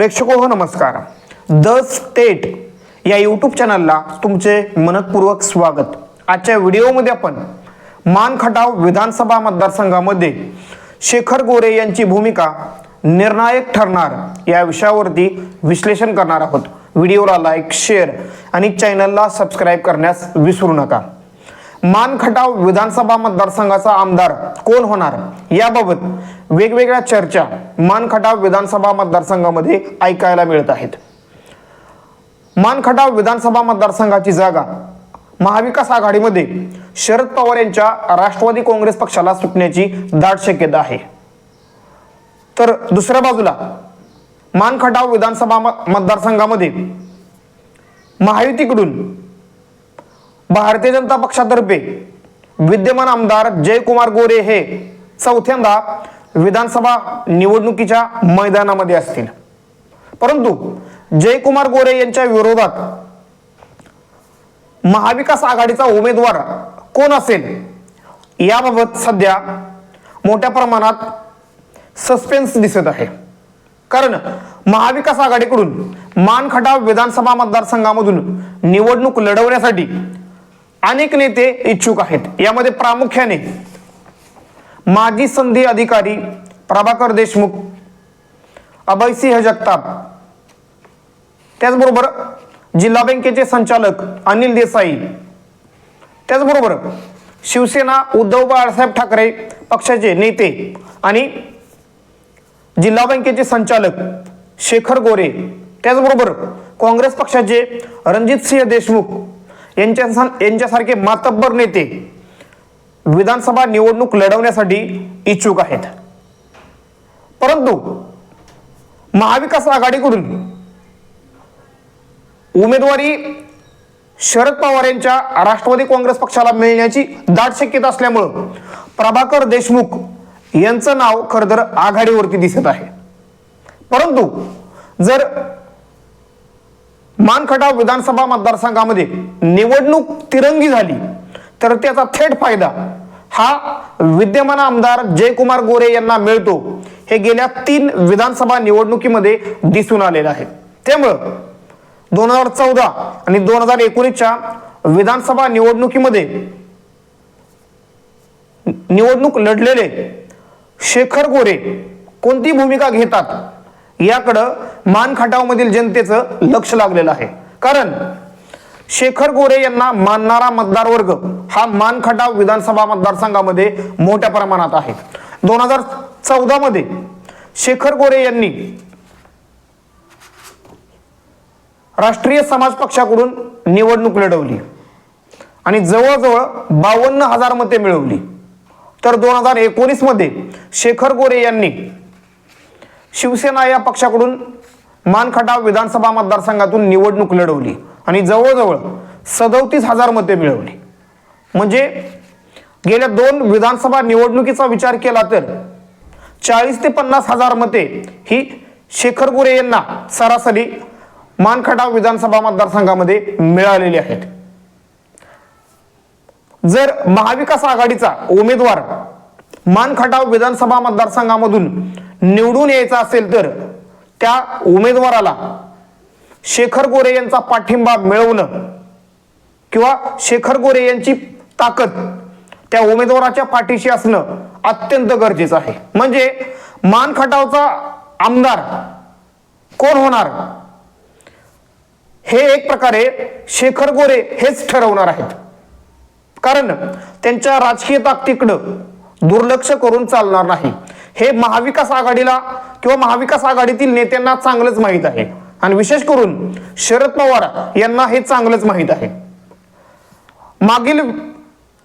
प्रेक्षको हो नमस्कार. The state या यूट्यूब चॅनलला तुमचे मनपूर्वक स्वागत. आजच्या व्हिडिओमध्ये आपण मान खटाव विधानसभा मतदारसंघामध्ये शेखर गोरे यांची भूमिका निर्णायक ठरणार या विषयावरती विश्लेषण करणार आहोत. व्हिडिओला लाईक शेअर आणि चॅनलला सबस्क्राईब करण्यास विसरू नका. मानखटाव विधानसभा मतदारसंघाचा आमदार कोण होणार? याबाबत वेगवेगळ्या चर्चा मानखटाव विधानसभा मतदारसंघामध्ये ऐकायला मिळत आहेत. मानखटाव विधानसभा मतदारसंघाची जागा महाविकास आघाडीमध्ये शरद पवार यांच्या राष्ट्रवादी काँग्रेस पक्षाला सुटण्याची दाट शक्यता आहे. तर दुसऱ्या बाजूला मानखटाव विधानसभा मतदारसंघामध्ये महायुतीकडून भारतीय जनता पक्षातर्फे विद्यमान आमदार जयकुमार गोरे हे चौथ्यांदा विधानसभा निवडणुकीच्या मैदानामध्ये असतील. परंतु जयकुमार गोरे यांच्या विरोधात महाविकास आघाडीचा उमेदवार कोण असेल याबाबत सध्या मोठ्या प्रमाणात सस्पेन्स दिसत आहे. कारण महाविकास आघाडीकडून मानखटाव विधानसभा मतदारसंघामधून निवडणूक लढवण्यासाठी अनेक नेते इच्छुक आहेत. यामध्ये प्रामुख्याने माजी संधी अधिकारी प्रभाकर देशमुख अभयसिंह जगताप त्याचबरोबर जिल्हा बँकेचे संचालक अनिल देसाई त्याचबरोबर शिवसेना उद्धव बाळासाहेब ठाकरे पक्षाचे नेते आणि जिल्हा बँकेचे संचालक शेखर गोरे त्याचबरोबर काँग्रेस पक्षाचे रणजितसिंह देशमुख यांच्या यांच्यासारखे मातब्बर नेते विधानसभा निवडणूक लढवण्यासाठी इच्छुक आहेत. परंतु महाविकास आघाडीकडून उमेदवारी शरद पवार यांच्या राष्ट्रवादी काँग्रेस पक्षाला मिळण्याची दाट शक्यता असल्यामुळं प्रभाकर देशमुख यांचं नाव खरं तर आघाडीवरती दिसत आहे. परंतु जर मानखटाव विधानसभा मतदारसंघामध्ये निवडणूक तिरंगी झाली. तर त्याचा थेट फायदा हा विद्यमान आमदार जयकुमार गोरे यांना मिळतो. हे गेल्या तीन विधानसभा निवडणुकीमध्ये दिसून आलेलं आहे. त्यामुळं दोन हजार चौदा आणि दोन हजार एकोणीसच्या विधानसभा निवडणुकीमध्ये निवडणूक लढलेले शेखर गोरे कोणती भूमिका घेतात? याकडं मान खटावमधील जनतेचं लक्ष लागलेलं आहे. कारण शेखर गोरे यांना मानणारा मतदार वर्ग हा मानखटाव विधानसभा मतदारसंघामध्ये मोठ्या प्रमाणात आहे. दोन हजार चौदा मध्ये शेखर गोरे यांनी राष्ट्रीय समाज पक्षाकडून निवडणूक लढवली आणि जवळजवळ बावन्न हजार मते मिळवली. तर दोन हजार एकोणीसमध्ये शेखर गोरे यांनी शिवसेना या पक्षाकडून मानखटाव विधानसभा मतदारसंघातून निवडणूक लढवली आणि जवळजवळ सदोतीस हजार मते मिळवली. म्हणजे गेल्या दोन विधानसभा निवडणुकीचा विचार केला तर चाळीस ते पन्नास हजार मते ही शेखर गोरे यांना सरासरी मानखटाव विधानसभा मतदारसंघामध्ये मिळालेली आहेत. जर महाविकास आघाडीचा उमेदवार मानखटाव विधानसभा मतदारसंघामधून निवडून यायचा असेल तर त्या उमेदवाराला शेखर गोरे यांचा पाठिंबा मिळवणं किंवा शेखर गोरे यांची ताकद त्या उमेदवाराच्या पाठीशी असणं अत्यंत गरजेचं आहे. म्हणजे मान खटावचा आमदार कोण होणार? हे एक प्रकारे शेखर गोरे हेच ठरवणार आहेत. कारण त्यांच्या राजकीय ताकदीकडं दुर्लक्ष करून चालणार नाही. हे महाविकास आघाडीला किंवा महाविकास आघाडीतील नेत्यांना चांगलंच माहीत आहे. आणि विशेष करून शरद पवार यांना हे चांगलंच माहीत आहे. मागील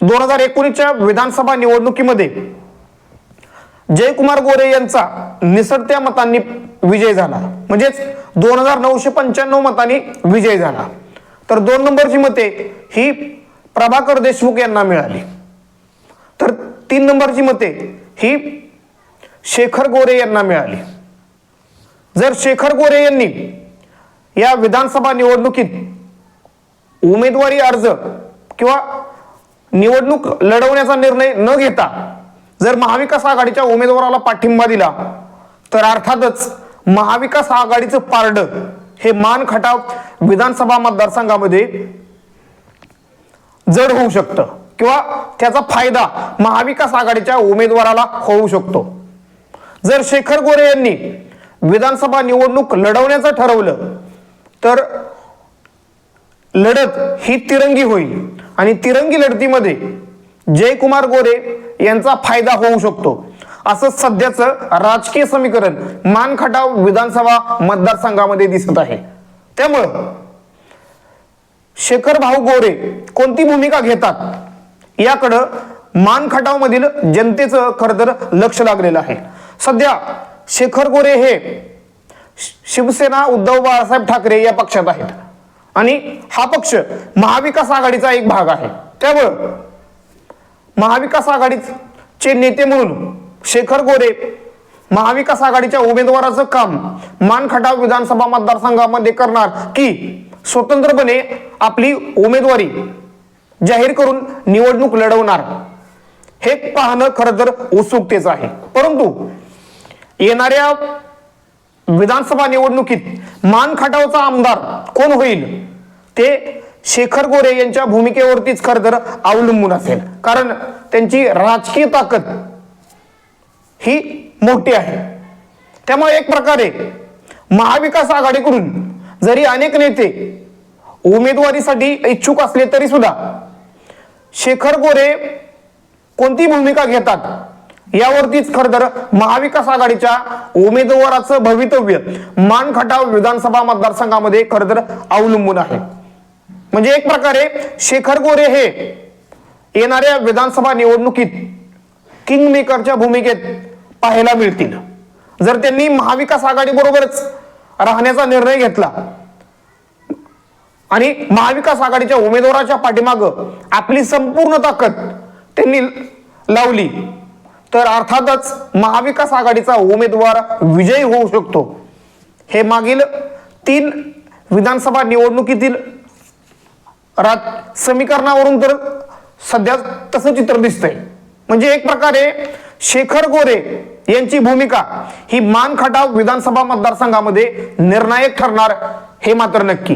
दोन हजार एकोणीसच्या विधानसभा निवडणुकीमध्ये जयकुमार गोरे यांचा निसरत्या मतांनी विजय झाला. म्हणजेच दोन हजार नऊशे पंच्याण्णव मतांनी विजय झाला. तर दोन नंबरची मते ही प्रभाकर देशमुख यांना मिळाली. तीन नंबरची मते ही शेखर गोरे यांना मिळाली. जर शेखर गोरे यांनी या विधानसभा निवडणुकीत उमेदवारी अर्ज किंवा निवडणूक लढवण्याचा निर्णय न घेता जर महाविकास आघाडीच्या उमेदवाराला पाठिंबा दिला तर अर्थातच महाविकास आघाडीचं पारड हे मान खटाव विधानसभा मतदारसंघामध्ये जड होऊ शकतं. किंवा त्याचा फायदा महाविकास आघाडीच्या उमेदवाराला होऊ शकतो. जर शेखर गोरे यांनी विधानसभा निवडणूक लढवण्याचं ठरवलं तर लढत ही तिरंगी होईल आणि तिरंगी लढतीमध्ये जयकुमार गोरे यांचा फायदा होऊ शकतो. असं सध्याचं राजकीय समीकरण मानखटाव विधानसभा मतदारसंघामध्ये दिसत आहे. त्यामुळं शेखर भाऊ गोरे कोणती भूमिका घेतात? याकडं मानखटावमधील जनतेचं खरं तर लक्ष लागलेलं आहे. सध्या शेखर गोरे हे शिवसेना उद्धव बाळासाहेब ठाकरे या पक्षात आहेत. आणि हा पक्ष महाविकास आघाडीचा एक भाग आहे. त्यामुळं महाविकास आघाडीचे नेते म्हणून शेखर गोरे महाविकास आघाडीच्या उमेदवाराचं काम मानखटाव विधानसभा मतदारसंघामध्ये करणार की स्वतंत्रपणे आपली उमेदवारी जाहीर करून निवडणूक लढवणार. हे पाहणं खरं तर उत्सुकतेच आहे. परंतु येणाऱ्या विधानसभा निवडणुकीत मानखटावचा आमदार कोण होईल? ते शेखर गोरे यांच्या भूमिकेवरतीच खरं तर अवलंबून असेल. कारण त्यांची राजकीय ताकद ही मोठी आहे. त्यामुळे एक प्रकारे महाविकास आघाडीकडून जरी अनेक नेते उमेदवारीसाठी इच्छुक असले तरी सुद्धा शेखर गोरे कोणती भूमिका घेतात? यावरतीच खरं तर महाविकास आघाडीच्या उमेदवाराचं भवितव्य मानखटाव विधानसभा मतदारसंघामध्ये खरं तर अवलंबून आहे. म्हणजे एक प्रकारे शेखर गोरे हे येणाऱ्या विधानसभा निवडणुकीत किंग मेकरच्या भूमिकेत पाहायला मिळतील. जर त्यांनी महाविकास आघाडी बरोबरच राहण्याचा निर्णय घेतला आणि महाविकास आघाडीच्या उमेदवाराच्या पाठीमाग आपली संपूर्ण ताकद त्यांनी लावली. तर अर्थातच महाविकास आघाडीचा उमेदवार विजयी होऊ शकतो. हे मागील तीन विधानसभा निवडणुकीतील रात समीकरणावरून तर सध्या तसं चित्र दिसतंय. म्हणजे एक प्रकारे शेखर गोरे यांची भूमिका ही मानखटाव विधानसभा मतदारसंघामध्ये निर्णायक ठरणार हे मात्र नक्की.